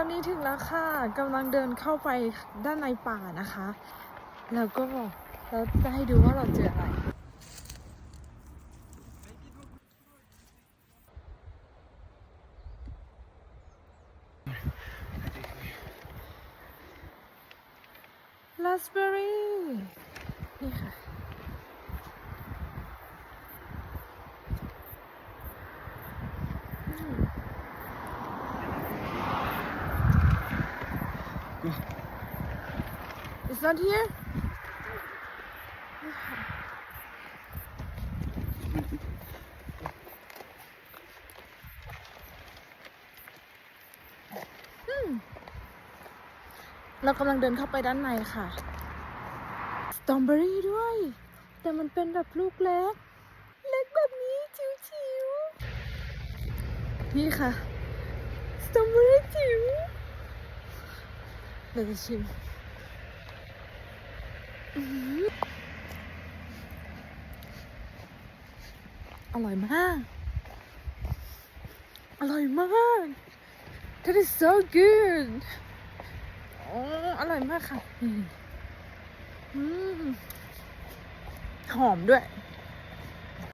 ตอนนี้ถึงแล้วค่ะกำลังเดินเข้าไปด้านในป่านะคะ แล้วก็เราจะให้ดูว่าเราเจออะไรลาสเบอรี่นี่ค่ะ It's not here? เรากำลังเดินเข้าไปด้านในค่ะ สตรอเบอรี่ด้วย แต่มันเป็นแบบลูกเล็ก เล็กแบบนี้จิ๋วๆ นี่ค่ะ สตรอเบอรี่จิ๋ว เราจะชิมอร่อยมาก อร่อยมาก That is so good โอ้อร่อยมากค่ะ หอมด้วย